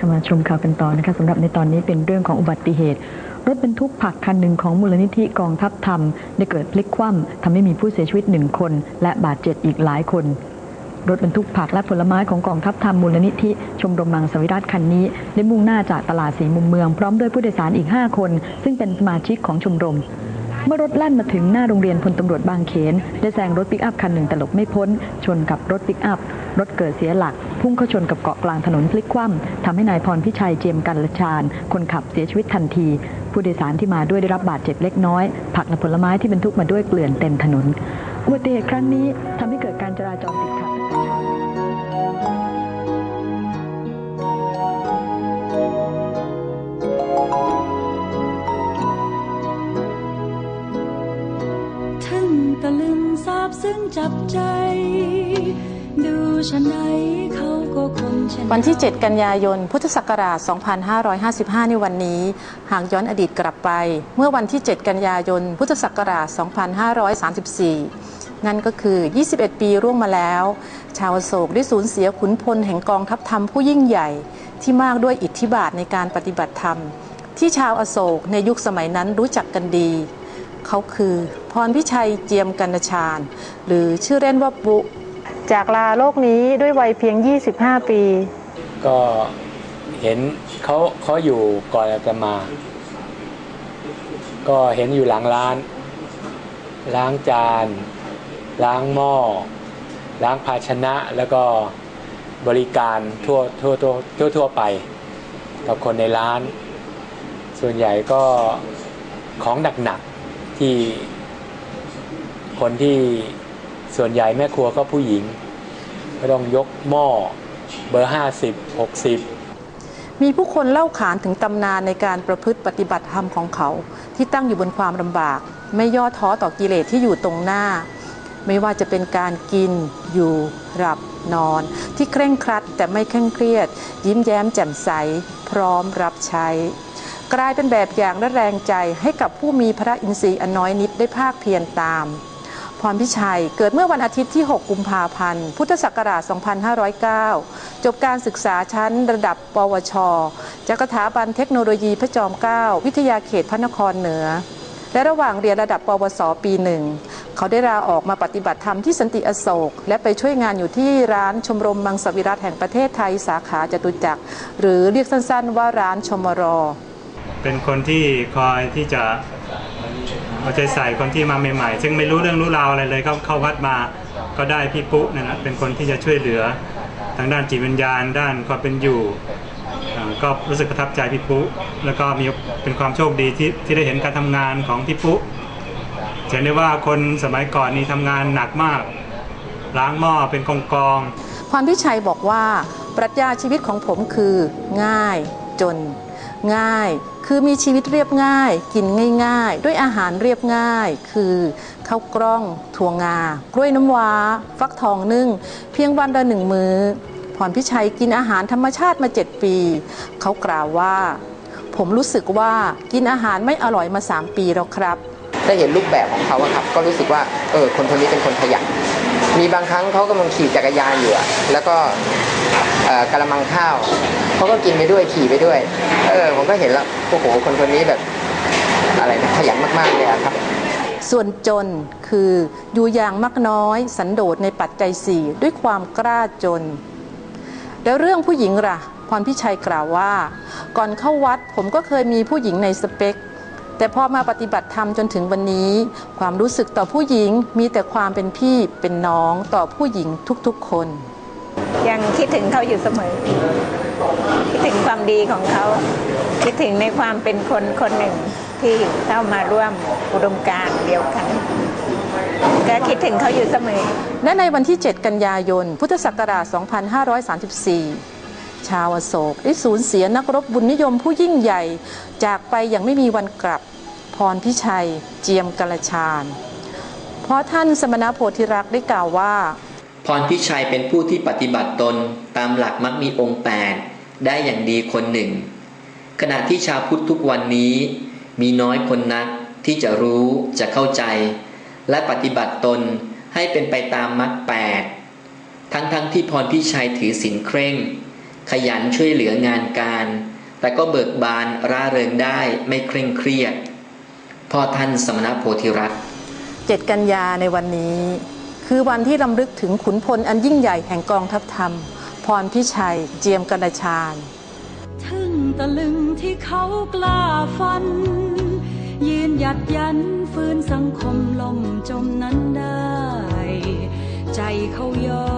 เข้ามาชมข่าวกันต่อนะคะสำหรับในตอนนี้เป็นเรื่องของอุบัติเหตุ รถบรรทุกผักคันหนึ่งของมูลนิธิกองทัพธรรม ได้เกิดพลิกคว่ำทำให้มีผู้เสียชีวิตหนึ่งคน และบาดเจ็บอีกหลายคนรถบรรทุกผักและผลไม้ของกองทัพธรรมมูลนิธิชมรมมังสวิรัตคันนี้ ได้มุ่งหน้าจากตลาดสีมุมเมืองพร้อมด้วยผู้โดยสารอีก 5 คน ซึ่งเป็นสมาชิกของชมรม เมื่อรถแล่นมาถึงหน้าโรงเรียนพลตำรวจบางเขน ได้แซงรถปิกอัพคันหนึ่งแต่หลบไม่พ้น ชนกับรถปิกอัพ รถเกิดเสียหลัก พุ่งเข้าชนกับเกาะกลางถนนพลิกคว่ำทำให้นายพรพิชัยเจียมกันละชาญคนขับเสียชีวิตทันที ผู้โดยสารที่มาด้วยได้รับบาดเจ็บเล็กน้อย ผักและผลไม้ที่บรรทุกมาด้วยเกลื่อนเต็มถนนอุบัติเหตุครั้งนี้ทำให้เกิดการจราจรติดขัดท่านตะลึงทราบซึ้งจับใจ วันไหนเขาก็คงชนะวันที่ 7 กันยายน พุทธศักราช 2555 ในวันนี้ หากย้อนอดีตกลับไป เมื่อวันที่ 7 กันยายน พุทธศักราช 2534 นั่นก็คือ 21 ปีร่วงมาแล้ว ชาวโศกได้สูญเสียขุนพลแห่งกองทัพธรรมผู้ยิ่งใหญ่ ที่มากด้วยอิทธิบาทในการปฏิบัติธรรม ที่ชาวอโศกในยุคสมัยนั้นรู้จักกันดี เขาคือพรพิชัยเจียมกันชาญหรือชื่อเล่นว่าปุ จากลาโลกนี้ด้วยวัยเพียง 25 ปี ก็เห็นเขาเขาอยู่ก่อนอาตมา ก็เห็นอยู่หลังร้าน ล้างจาน ล้างหม้อ ล้างภาชนะแล้วก็บริการทั่วทั่วทั่วทั่วทั่วไป กับคนในร้าน ส่วนใหญ่ก็ของหนักๆที่คนที่ ส่วนใหญ่แม่ครัวก็ผู้หญิงก็ต้องยกหม้อเบอร์ห้าสิบหกสิบมีผู้คนเล่าขานถึงตำนานในการประพฤติปฏิบัติธรรมของเขา ที่ตั้งอยู่บนความลำบาก ไม่ย่อท้อต่อกิเลสที่อยู่ตรงหน้า ไม่ว่าจะเป็นการกินอยู่หลับนอน ที่เคร่งครัดแต่ไม่เคร่งเครียด ยิ้มแย้มแจ่มใส พร้อมรับใช้ กลายเป็นแบบอย่างและแรงใจให้กับผู้มีพระอินทรีย์อันน้อยนิดได้ภาคเพียรตาม พรพิชัย เกิดเมื่อวันอาทิตย์ที่ 6 กุมภาพันธ์ พุทธศักราช 2509 จบการศึกษาชั้นระดับ ปวช จากสถาบันเทคโนโลยีพระจอมเกล้า วิทยาเขตพระนครเหนือ และระหว่างเรียนระดับ ปวส ปีหนึ่ง เขาได้ลาออกมาปฏิบัติธรรมที่สันติอโศก และไปช่วยงานอยู่ที่ร้านชมรมมังสวิรัตแห่งประเทศไทย สาขาจตุจักร หรือเรียกสั้นๆ ว่าร้านชมรอ เป็นคนที่คอยที่จะ เอาใจใส่คนที่มาใหม่ๆ ซึ่งไม่รู้เรื่องรู้ราวอะไรเลยเขาเข้าวัดมาก็ได้พี่ปุ๊นั่นนะเป็นคนที่จะช่วยเหลือทางด้านจิตวิญญาณ ด้านความเป็นอยู่ก็รู้สึกประทับใจพี่ปุ๊แล้วก็มีเป็นความโชคดีที่ที่ได้เห็นการทำงานของพี่ปุ๊เห็นได้ว่าคนสมัยก่อนนี้ทำงานหนักมาก ล้างหม้อเป็นกองกองๆพรพิชัยบอกว่าปรัชญาชีวิตของผมคือง่ายจน ง่าย คือมีชีวิตเรียบง่าย กินง่าย ๆ ด้วยอาหารเรียบง่าย คือข้าวกล้องถั่วงา กล้วยน้ำว้า ฟักทองนึ่ง เพียงวันละหนึ่งมือ้อพรพิชัยกินอาหารธรรมชาติมา7ปี เขากล่าวว่า ผมรู้สึกว่ากินอาหารไม่อร่อยมา 3 ปีแล้วครับ ได้เห็นรูปแบบของเขาอะครับ ก็รู้สึกว่าเออคนคนนี้เป็นคนขยันมีบางครั้งเขากำลังขี่จักรยานอยู่แล้วก็กระมังข้าว เขาก็กินไปด้วยขี่ไปด้วย เออผมก็เห็นแล้วโอ้โหคนคนนี้แบบอะไรนะขยันมากๆเลยอะครับ ส่วนจนคืออยู่อย่างมักน้อย สันโดษในปัจจัยสี่ด้วยความกล้าจน แล้วเรื่องผู้หญิงล่ะพรพิชัยกล่าวว่า ก่อนเข้าวัดผมก็เคยมีผู้หญิงในสเปค แต่พอมาปฏิบัติธรรมจนถึงวันนี้ ความรู้สึกต่อผู้หญิงมีแต่ความเป็นพี่เป็นน้องต่อผู้หญิงทุกๆคน ยังคิดถึงเขาอยู่เสมอ คิดถึงความดีของเขา คิดถึงในความเป็นคนคนหนึ่งที่เข้ามาร่วมอุดมการณ์เดียวกัน ก็คิดถึงเขาอยู่เสมอ และในวันที่ 7 กันยายน พุทธศักราช 2534 ชาวอโศกได้สูญเสียนักรบบุญนิยมผู้ยิ่งใหญ่ จากไปอย่างไม่มีวันกลับ พรพิชัย เจียมกระชาญเพราะท่านสมณโพธิรักษ์ได้กล่าวว่า พรพิชัยเป็นผู้ที่ปฏิบัติตนตามหลักมักมีองค์แปดได้อย่างดีคนหนึ่ง ขณะที่ชาวพุทธทุกวันนี้มีน้อยคนนักที่จะรู้จะเข้าใจ และปฏิบัติตนให้เป็นไปตามมรรคแปดทั้งๆทที่พรพิชัยถือศีลเคร่ง ขยันช่วยเหลืองานการ แต่ก็เบิกบานร่าเริงได้ไม่เคร่งเครียดพ่อท่านสมณโพธิรัตน์7กันยาในวันนี้ คือวันที่ลำลึกถึงขุนพลอันยิ่งใหญ่แห่งกองทัพธรรม พรพิชัย เจียมกนชาญทึ่งตะลึงที่เขากล้าฟัน ยืนหยัดยันฟื้นสังคมล่มจมนั้นได้ ใจเขายอด